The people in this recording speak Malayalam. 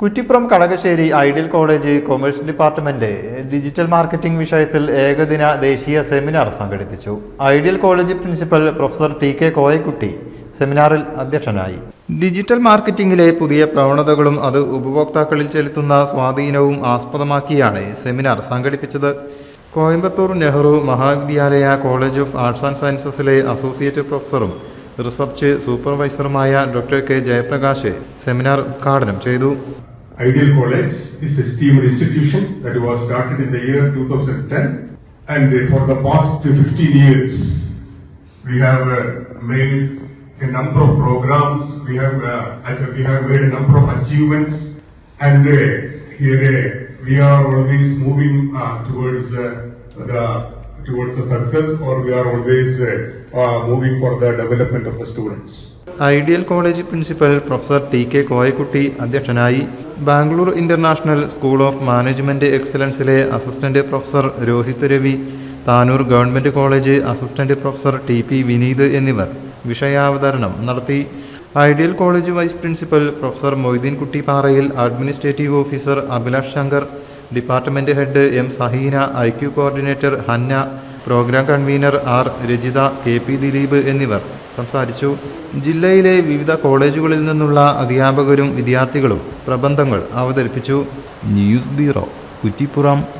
Kuttippuram Kadakassery ideal college commerce department digital marketing വിഷയത്തിൽ ഏകദിന ദേശീയ സെമിനാർ സംഘടിപ്പിച്ചു. Ideal college principal professor T K Koyakutty സെമിനാറിൽ അധ്യക്ഷനായി. ഡിജിറ്റൽ മാർക്കറ്റിംഗിലെ പുതിയ പ്രവണതകളും അത് ഉപഭോക്താക്കളിൽ ചെലുത്തുന്ന സ്വാധീനവും ആസ്പദമാക്കിയാണ് സെമിനാർ സംഘടിപ്പിച്ചത്. Coimbatore Nehru Mahavidyalaya college of arts and സയൻസസിലെ associate പ്രൊഫസറും റിസർച്ച് സൂപ്പർവൈസറുമായ ഡോക്ടർ കെ ജയപ്രകാശ് സെമിനാർ ഉദ്ഘാടനം ചെയ്തു. Ideal College is a esteemed institution that was started in the year 2010 and for the past 15 years we have uh, made a number of programs, we have, uh, and we have made a number of achievements and uh, here uh, we are always moving uh, towards uh, the towards the success or we are always uh, uh, moving for the development of the students. Ideal college principal professor T K Koyakutty അധ്യക്ഷനായി Bangalore international school of management എക്സലൻസിലെ assistant professor Rohith Ravi Tanur government college assistant professor T P Vineeth എന്നിവർ വിഷയാവതരണം നടത്തി. Ideal college vice principal professor Moideen കുട്ടിപ്പാറയിൽ administrative officer Abhilash Shankar department head M Saheena I Q coordinator Hanna program convener R Rajitha K P Dileep എന്നിവർ സംസാരിച്ചു. ജില്ലയിലെ വിവിധ കോളേജുകളിൽ നിന്നുള്ള അധ്യാപകരും വിദ്യാർത്ഥികളും പ്രബന്ധങ്ങൾ അവതരിപ്പിച്ചു. News bureau Kuttippuram.